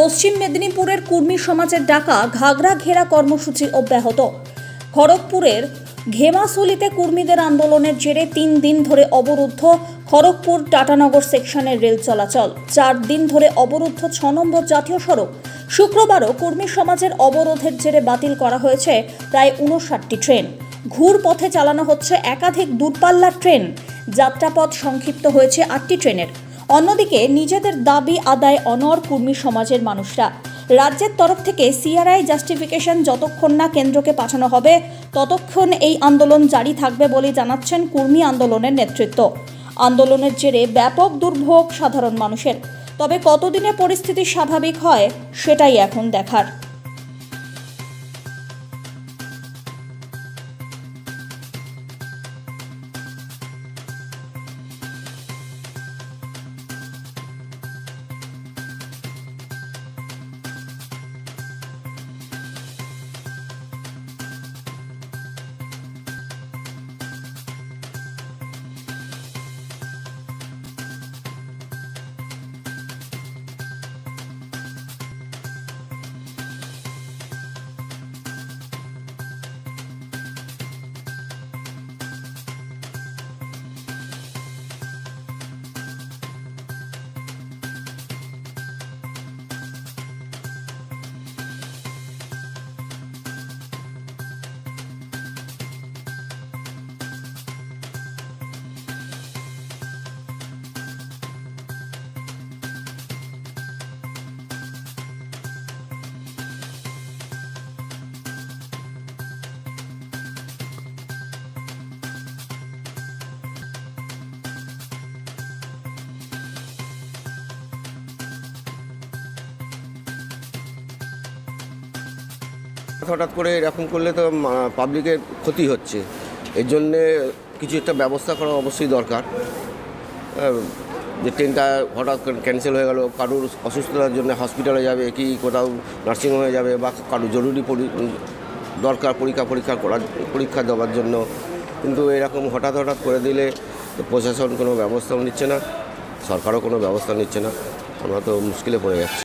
পশ্চিম মেদিনীপুরের কুর্মী সমাজের ডাকা ঘাগরা ঘেরা কর্মসূচি অব্যাহত। খড়গপুরের ঘেমাসুলিতে কুর্মীদের আন্দোলনের জেরে তিন দিন ধরে অবরুদ্ধ খড়গপুর টাটানগর সেকশনের রেল চলাচল। চার দিন ধরে অবরুদ্ধ ছ নম্বর জাতীয় সড়ক। শুক্রবারও কুর্মী সমাজের অবরোধের জেরে বাতিল করা হয়েছে প্রায় উনষাটটি ট্রেন। ঘুর পথে চালানো হচ্ছে একাধিক দূরপাল্লার ট্রেন। যাত্রাপথ সংক্ষিপ্ত হয়েছে আটটি ট্রেনের। অন্যদিকে নিজেদের দাবি আদায় অনর কুর্মী সমাজের মানুষরা। রাজ্যের তরফ থেকে সিআরআই জাস্টিফিকেশন যতক্ষণ না কেন্দ্রকে পাঠানো হবে, ততক্ষণ এই আন্দোলন জারি থাকবে বলে জানাচ্ছেন কুর্মী আন্দোলনের নেতৃত্ব। আন্দোলনের জেরে ব্যাপক দুর্ভোগ সাধারণ মানুষের। তবে কতদিনে পরিস্থিতি স্বাভাবিক হয়, সেটাই এখন দেখার। হঠাৎ করে এরকম করলে তো পাবলিকের ক্ষতি হচ্ছে। এর জন্যে কিছু একটা ব্যবস্থা করা অবশ্যই দরকার। যে ট্রেনটা হঠাৎ ক্যান্সেল হয়ে গেল, কারোর অসুস্থতার জন্য হসপিটালে যাবে, কি কোথাও নার্সিংহোমে যাবে, বা কারোর জরুরি দরকার পরীক্ষা পরীক্ষা করার, পরীক্ষা দেওয়ার জন্য। কিন্তু এরকম হঠাৎ হঠাৎ করে দিলে প্রশাসন কোনো ব্যবস্থাও নিচ্ছে না, সরকারও কোনো ব্যবস্থা নিচ্ছে না। আমরা তো মুশকিলে পড়ে যাচ্ছি।